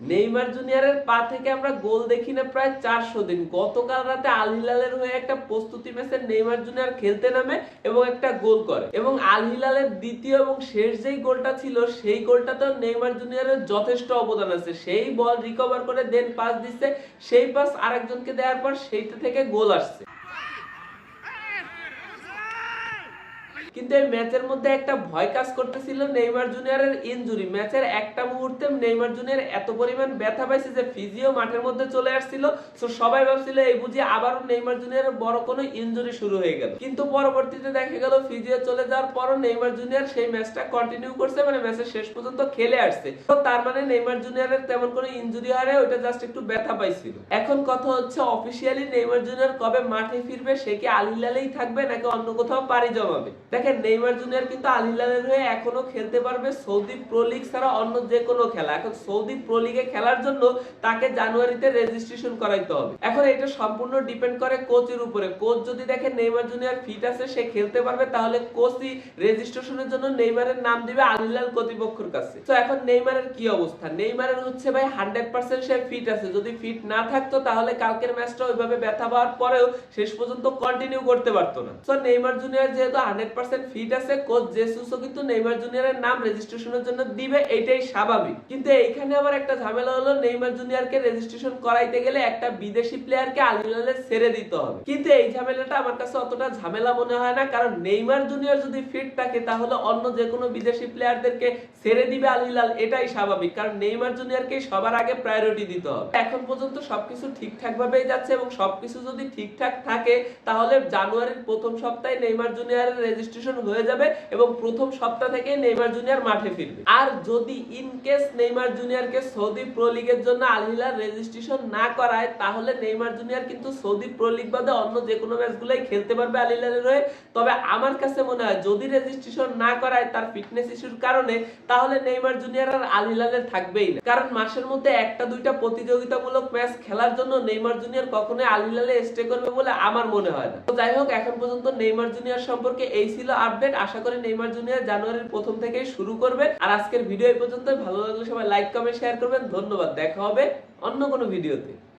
Neymar জুনিয়রের পা থেকে আমরা গোল দেখি না প্রায় চারশো দিন। গতকাল রাতে আল হিলালের হয়ে একটা প্রস্তুতি ম্যাচে নেইমার জুনিয়র খেলতে নামে এবং একটা গোল করে। এবং আল হিলালের দ্বিতীয় এবং শেষ যেই গোলটা ছিল, সেই গোলটাতেও নেইমার জুনিয়রের যথেষ্ট অবদান আছে। সেই বল রিকভার করে দেন পাস দিচ্ছে, সেই পাস আরেকজনকে দেওয়ার পর সেইটা থেকে গোল আসছে। কিন্তু এই ম্যাচের মধ্যে একটা ভয় কাজ করতেছিল নেইমার জুনিয়রের ইনজুরি। ম্যাচের একটা মুহূর্তে নেইমার জুনিয়র এত পরিমাণ ব্যথা পাইছে যে ফিজিও মাঠের মধ্যে চলে আসছিল। তো সবাই ভাবছিল, এই বুঝি আবারও নেইমার জুনিয়রের বড় কোনো ইনজুরি শুরু হয়ে গেল। কিন্তু পরবর্তীতে দেখা গেল, ফিজিও চলে যাওয়ার পরও নেইমার জুনিয়র সেই ম্যাচটা কন্টিনিউ করছে মানে ম্যাচের শেষ পর্যন্ত খেলে আসছে। তো তার মানে নেইমার জুনিয়রের তেমন কোনো ইনজুরি হয় না ওইটা জাস্ট একটু ব্যথা পাইছিল। এখন কথা হচ্ছে অফিসিয়ালি নেইমার জুনিয়র কবে মাঠে ফিরবে, সে কি আল হিলালেই থাকবে, নাকি অন্য কোথাও পাড়ি জমাবে? দেখেন নেইমার জুনিয়র কিন্তু আল হিলালের হয়ে এখনও খেলতে পারবে সৌদি প্রো লিগ ছাড়া অন্য যে কোনো খেলা। এখন সৌদি প্রো লিগে খেলার জন্য তাকে জানুয়ারিতে রেজিস্ট্রেশন করাইতে হবে। এখন এটা সম্পূর্ণ ডিপেন্ড করে কোচের উপরে। কোচ যদি দেখে নেইমার জুনিয়র ফিট আছে, সে খেলতে পারবে, তাহলে কোচই রেজিস্ট্রেশনের জন্য নেইমারের নাম দিবে আল হিলাল কর্তৃপক্ষের কাছে। তো এখন নেইমারের কি অবস্থা? নেইমারের হচ্ছে ভাই হান্ড্রেড পার্সেন্ট সে ফিট আছে। যদি ফিট না থাকতো, তাহলে কালকের ম্যাচটা ওইভাবে ব্যথা পাওয়ার পরেও শেষ পর্যন্ত কন্টিনিউ করতে পারতো না। তো নেইমার জুনিয়র যেহেতু হান্ড্রেড পার্সেন্ট ফিট আছে কোচ জেসুসও কিন্তু নেইমার জুনিয়রের নাম রেজিস্ট্রেশনের জন্য দিবে, এটাই স্বাভাবিক। কিন্তু এইখানে আবার একটা ঝামেলা হলো নেইমার জুনিয়রকে রেজিস্ট্রেশন করাইতে গেলে একটা বিদেশি প্লেয়ারকে আল হিলালে ছেড়ে দিতে হবে। কিন্তু এই ঝামেলাটা আমার কাছে অতটা ঝামেলা মনে হয় না, কারণ নেইমার জুনিয়র যদি ফিট থাকে, তাহলে অন্য যে কোনো বিদেশি প্লেয়ারদেরকে ছেড়ে দিবে আল হিলাল এটাই স্বাভাবিক। কারণ নেইমার জুনিয়রকে সবার আগে প্রায়োরিটি দিতে হবে। এখন পর্যন্ত সবকিছু ঠিকঠাক ভাবেই যাচ্ছে এবং সবকিছু যদি ঠিকঠাক থাকে, তাহলে জানুয়ারির প্রথম সপ্তাহে নেইমার জুনিয়রের রেজিস্ট্রেশন হয়ে যাবে এবং প্রথম সপ্তাহ থেকে নেইমার জুনিয়র মাঠে ফিরবে। আর যদি ইন কেস নেইমার জুনিয়রকে সৌদি প্রো লিগের জন্য আল হিলাল রেজিস্ট্রেশন না করায়, তাহলে নেইমার জুনিয়র কিন্তু সৌদি প্রো লিগ বাদে অন্য যে কোনো ম্যাচগুলোই খেলতে পারবে আল হিলালের হয়ে। তবে আমার কাছে মনে হয়, যদি রেজিস্ট্রেশন না করায় তার ফিটনেস ইস্যুর কারণে, তাহলে নেইমার জুনিয়র আর আল হিলালের থাকবেই না। কারণ মাসের মধ্যে একটা দুইটা প্রতিযোগিতামূলক ম্যাচ খেলার জন্য নেইমার জুনিয়র কখনোই আল হিলালে স্টে করবে বলে আমার মনে হয় না। তো যাই হোক, এখন পর্যন্ত নেইমার জুনিয়র সম্পর্কে এই ছিল আপডেট আশা করি নেইমার জুনিয়র জানুয়ারির প্রথম থেকেই শুরু করবে। আর আজকের ভিডিও এই পর্যন্ত ভালো লাগলে সবাই লাইক কমেন্ট শেয়ার করবেন। ধন্যবাদ। দেখা হবে অন্য কোনো ভিডিওতে